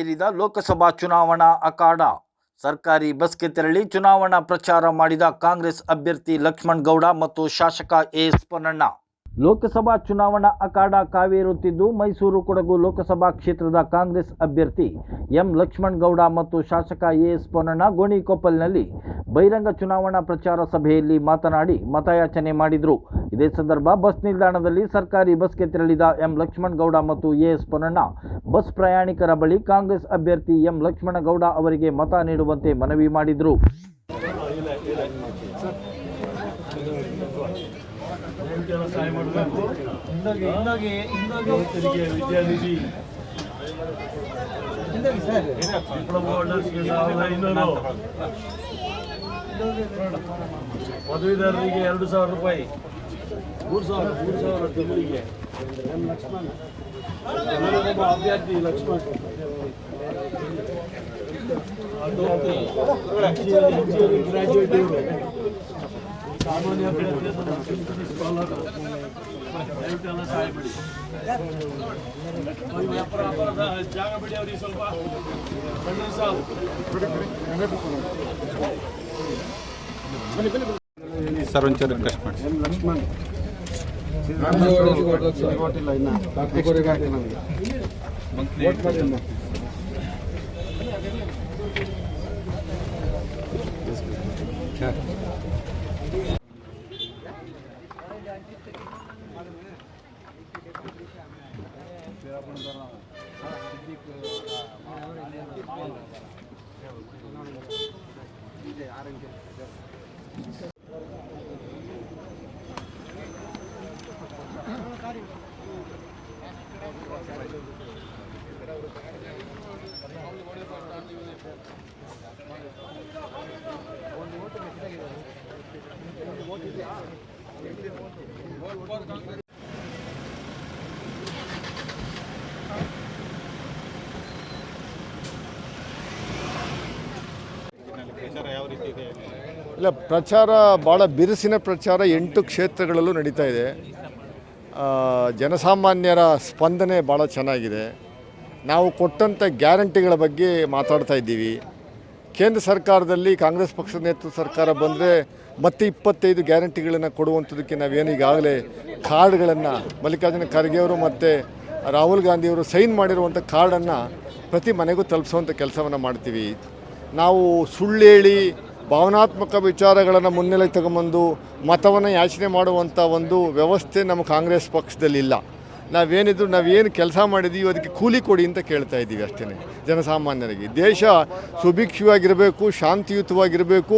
ಮಾಡಿದ ಲೋಕಸಭಾ ಚುನಾವಣಾ ಅಖಾಡ. ಸರ್ಕಾರಿ ಬಸ್ಗೆ ತೆರಳಿ ಚುನಾವಣಾ ಪ್ರಚಾರ ಮಾಡಿದ ಕಾಂಗ್ರೆಸ್ ಅಭ್ಯರ್ಥಿ ಲಕ್ಷ್ಮಣ್ ಗೌಡ ಮತ್ತು ಶಾಸಕ ಎಸ್ ಪೊನ್ನಣ್ಣ ಲೋಕಸಭಾ ಚುನಾವಣಾ ಅಖಾಡ ಕಾವೇರುತ್ತಿದ್ದು ಮೈಸೂರು ಕೊಡಗು ಲೋಕಸಭಾ ಕ್ಷೇತ್ರದ ಕಾಂಗ್ರೆಸ್ ಅಭ್ಯರ್ಥಿ ಎಂ ಲಕ್ಷ್ಮಣ್ ಗೌಡ ಮತ್ತು ಶಾಸಕ ಎಸ್ ಪೊನ್ನಣ್ಣ ಗೋಣಿಕೊಪ್ಪಲ್ನಲ್ಲಿ ಬಹಿರಂಗ ಚುನಾವಣಾ ಪ್ರಚಾರ ಸಭೆಯಲ್ಲಿ ಮಾತನಾಡಿ ಮತಯಾಚನೆ ಮಾಡಿದರು. ಇದೇ ಸಂದರ್ಭ ಬಸ್ ನಿಲ್ದಾಣದಲ್ಲಿ ಸರ್ಕಾರಿ ಬಸ್ಗೆ ತೆರಳಿದ ಎಂ ಲಕ್ಷ್ಮಣ್ ಗೌಡ ಮತ್ತು ಎಸ್ ಪೊನ್ನಣ್ಣ ಬಸ್ ಪ್ರಯಾಣಿಕರ ಬಳಿ ಕಾಂಗ್ರೆಸ್ ಅಭ್ಯರ್ಥಿ ಎಂ ಲಕ್ಷ್ಮಣಗೌಡ ಅವರಿಗೆ ಮತ ನೀಡುವಂತೆ ಮನವಿ ಮಾಡಿದರು. ಸಹಾಯ ಮಾಡಬೇಕು ತೆರಿಗೆ ವಿದ್ಯಾನಿಧಿ ಡಿಪ್ಲೊಮಾ ಹೋಲ್ಡರ್ಸ್ಗೆ ಸಾವಿರದ ಐನೂರು ಪದವೀಧರರಿಗೆ ಎರಡು ಸಾವಿರ ರೂಪಾಯಿ ಮೂರು ಸಾವಿರ ಮೂರು ಸಾವಿರ ತಿಂಗಳಿಗೆ ಕನ್ನಡದ ಅಭ್ಯರ್ಥಿ ಲಕ್ಷ್ಮಣ್ ಅದು ಇಂಜಿನಿಯರಿಂಗ್ ಗ್ರಾಜ್ಯುಯೇಟ್ ಇವರು ಸಾಮಾನ್ಯ ಅಭ್ಯರ್ಥಿ ಅಂತ ನಮ್ಮ ಸ್ಕಾಲರ್ ದಯವಿಟ್ಟು ಎಲ್ಲ ಸಹಾಯ ಮಾಡಿ ಅವ್ರಿಗೆ ವ್ಯಾಪಾರ ವ್ಯಾಪಾರದ ಜಾಗ ಬಿಡಿ ಅವ್ರಿಗೆ ಸ್ವಲ್ಪ. ಸರ್ ಒಂಚೂರು ರಿಕ್ವೆಸ್ಟ್ ಮಾಡಿ. ಲಕ್ಷ್ಮಣ್. ಓಟಿಲ್ಲ ಇನ್ನ ಓಟ್ ಮಾಡಿ ಇನ್ನು. ಯಾವ ಇಲ್ಲ, ಪ್ರಚಾರ ಭಾಳ ಬಿರುಸಿನ ಪ್ರಚಾರ ಎಂಟು ಕ್ಷೇತ್ರಗಳಲ್ಲೂ ನಡೀತಾ ಇದೆ. ಜನಸಾಮಾನ್ಯರ ಸ್ಪಂದನೆ ಭಾಳ ಚೆನ್ನಾಗಿದೆ. ನಾವು ಕೊಟ್ಟಂಥ ಗ್ಯಾರಂಟಿಗಳ ಬಗ್ಗೆ ಮಾತಾಡ್ತಾ ಇದ್ದೀವಿ. ಕೇಂದ್ರ ಸರ್ಕಾರದಲ್ಲಿ ಕಾಂಗ್ರೆಸ್ ಪಕ್ಷದ ನೇತೃತ್ವ ಸರ್ಕಾರ ಬಂದರೆ ಮತ್ತೆ ಇಪ್ಪತ್ತೈದು ಗ್ಯಾರಂಟಿಗಳನ್ನು ಕೊಡುವಂಥದ್ದಕ್ಕೆ ನಾವೇನು ಈಗಾಗಲೇ ಕಾರ್ಡ್ಗಳನ್ನು ಮಲ್ಲಿಕಾರ್ಜುನ ಖರ್ಗೆ ಅವರು ಮತ್ತು ರಾಹುಲ್ ಗಾಂಧಿಯವರು ಸೈನ್ ಮಾಡಿರುವಂಥ ಕಾರ್ಡನ್ನು ಪ್ರತಿ ಮನೆಗೂ ತಲುಪಿಸುವಂಥ ಕೆಲಸವನ್ನು ಮಾಡ್ತೀವಿ. ನಾವು ಸುಳ್ಳೇಳಿ ಭಾವನಾತ್ಮಕ ವಿಚಾರಗಳನ್ನು ಮುನ್ನೆಲೆಗೆ ತಗೊಂಬಂದು, ಮತವನ್ನು ಯಾಚನೆ ಮಾಡುವಂಥ ಒಂದು ವ್ಯವಸ್ಥೆ ನಮ್ಮ ಕಾಂಗ್ರೆಸ್ ಪಕ್ಷದಲ್ಲಿಲ್ಲ ನಾವೇನಿದ್ರು ನಾವೇನು ಕೆಲಸ ಮಾಡಿದೀವಿ ಅದಕ್ಕೆ ಕೂಲಿ ಕೊಡಿ ಅಂತ ಕೇಳ್ತಾ ಇದ್ದೀವಿ ಅಷ್ಟೇ ಜನಸಾಮಾನ್ಯರಿಗೆ. ದೇಶ ಸುಭಿಕ್ಷವಾಗಿರಬೇಕು, ಶಾಂತಿಯುತವಾಗಿರಬೇಕು,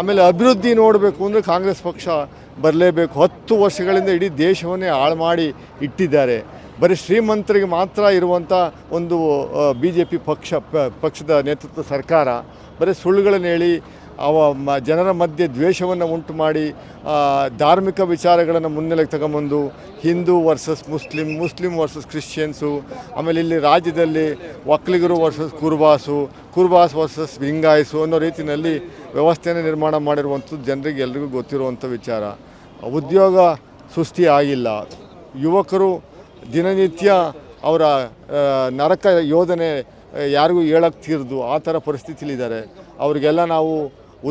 ಆಮೇಲೆ ಅಭಿವೃದ್ಧಿ ನೋಡಬೇಕು ಅಂದರೆ ಕಾಂಗ್ರೆಸ್ ಪಕ್ಷ ಬರಲೇಬೇಕು. ಹತ್ತು ವರ್ಷಗಳಿಂದ ಇಡೀ ದೇಶವನ್ನೇ ಹಾಳು ಮಾಡಿ ಇಟ್ಟಿದ್ದಾರೆ. ಬರೀ ಶ್ರೀಮಂತರಿಗೆ ಮಾತ್ರ ಇರುವಂಥ ಒಂದು ಬಿ ಜೆ ಪಿ ಪಕ್ಷ ಪಕ್ಷದ ನೇತೃತ್ವ ಸರ್ಕಾರ, ಬರೀ ಸುಳ್ಳುಗಳನ್ನು ಹೇಳಿ ಅವ ಜನರ ಮಧ್ಯೆ ದ್ವೇಷವನ್ನು ಉಂಟು ಮಾಡಿ ಧಾರ್ಮಿಕ ವಿಚಾರಗಳನ್ನು ಮುನ್ನೆಲೆಗೆ ತಗೊಂಬಂದು, Hindu versus Muslim Muslim versus Christians ಆಮೇಲೆ ಇಲ್ಲಿ ರಾಜ್ಯದಲ್ಲಿ ಒಕ್ಕಲಿಗರು ವರ್ಸಸ್ ಕುರುಬಾಸು, ಕುರ್ಬಾಸ್ ವರ್ಸಸ್ ಲಿಂಗಾಯಸು ಅನ್ನೋ ರೀತಿಯಲ್ಲಿ ವ್ಯವಸ್ಥೆಯನ್ನು ನಿರ್ಮಾಣ ಮಾಡಿರುವಂಥದ್ದು ಜನರಿಗೆ ಎಲ್ರಿಗೂ ಗೊತ್ತಿರುವಂಥ ವಿಚಾರ. ಉದ್ಯೋಗ ಸೃಷ್ಟಿ ಆಗಿಲ್ಲ. ಯುವಕರು ದಿನನಿತ್ಯ ಅವರ ನರಕ ಯೋಧನೆ ಯಾರಿಗೂ ಹೇಳಕ್ಕೆ ತೀರ್ದು, ಆ ಥರ ಪರಿಸ್ಥಿತಿಲಿದ್ದಾರೆ ಅವರಿಗೆಲ್ಲ ನಾವು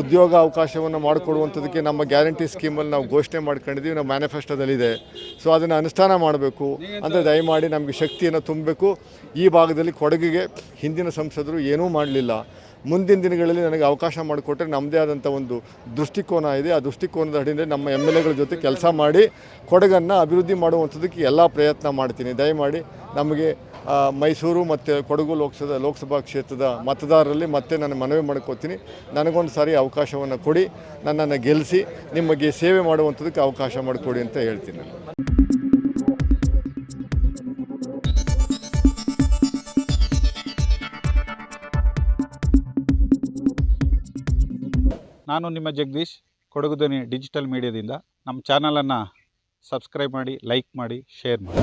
ಉದ್ಯೋಗ ಅವಕಾಶವನ್ನು ಮಾಡಿಕೊಡುವಂಥದ್ದಕ್ಕೆ ನಮ್ಮ ಗ್ಯಾರಂಟಿ ಸ್ಕೀಮಲ್ಲಿ ನಾವು ಘೋಷಣೆ ಮಾಡ್ಕೊಂಡಿದ್ದೀವಿ, ನಮ್ಮ ಮ್ಯಾನಿಫೆಸ್ಟೋದಲ್ಲಿದೆ. ಸೊ ಅದನ್ನು ಅನುಷ್ಠಾನ ಮಾಡಬೇಕು. ಅಂದರೆ ದಯಮಾಡಿ ನಮಗೆ ಶಕ್ತಿಯನ್ನು ತುಂಬಬೇಕು. ಈ ಭಾಗದಲ್ಲಿ ಕೊಡಗಿಗೆ ಹಿಂದಿನ ಸಂಸದರು ಏನೂ ಮಾಡಲಿಲ್ಲ. ಮುಂದಿನ ದಿನಗಳಲ್ಲಿ ನನಗೆ ಅವಕಾಶ ಮಾಡಿಕೊಟ್ರೆ ನಮ್ಮದೇ ಆದಂಥ ಒಂದು ದೃಷ್ಟಿಕೋನ ಇದೆ. ಆ ದೃಷ್ಟಿಕೋನದ ಅಡಿಯಲ್ಲಿ ನಮ್ಮ ಎಂ ಎಲ್ ಎಗಳ ಜೊತೆ ಕೆಲಸ ಮಾಡಿ ಕೊಡಗನ್ನು ಅಭಿವೃದ್ಧಿ ಮಾಡುವಂಥದ್ದಕ್ಕೆ ಎಲ್ಲ ಪ್ರಯತ್ನ ಮಾಡ್ತೀನಿ. ದಯಮಾಡಿ ನಮಗೆ ಮೈಸೂರು ಮತ್ತು ಕೊಡಗು ಲೋಕಸಭಾ ಲೋಕಸಭಾ ಕ್ಷೇತ್ರದ ಮತದಾರರಲ್ಲಿ ಮತ್ತೆ ನಾನು ಮನವಿ ಮಾಡ್ಕೋತೀನಿ. ನನಗೊಂದು ಸಾರಿ ಅವಕಾಶವನ್ನು ಕೊಡಿ, ನನ್ನನ್ನು ಗೆಲ್ಲಿಸಿ ನಿಮಗೆ ಸೇವೆ ಮಾಡುವಂಥದ್ದಕ್ಕೆ ಅವಕಾಶ ಮಾಡಿಕೊಡಿ ಅಂತ ಹೇಳ್ತೀನಿ ನಾನು. ನಿಮ್ಮ ಜಗದೀಶ್, ಕೊಡಗು ಡಿಜಿಟಲ್ ಮೀಡಿಯಾದಿಂದ. ನಮ್ಮ ಚಾನಲನ್ನು ಸಬ್ಸ್ಕ್ರೈಬ್ ಮಾಡಿ, ಲೈಕ್ ಮಾಡಿ, ಶೇರ್ ಮಾಡಿ.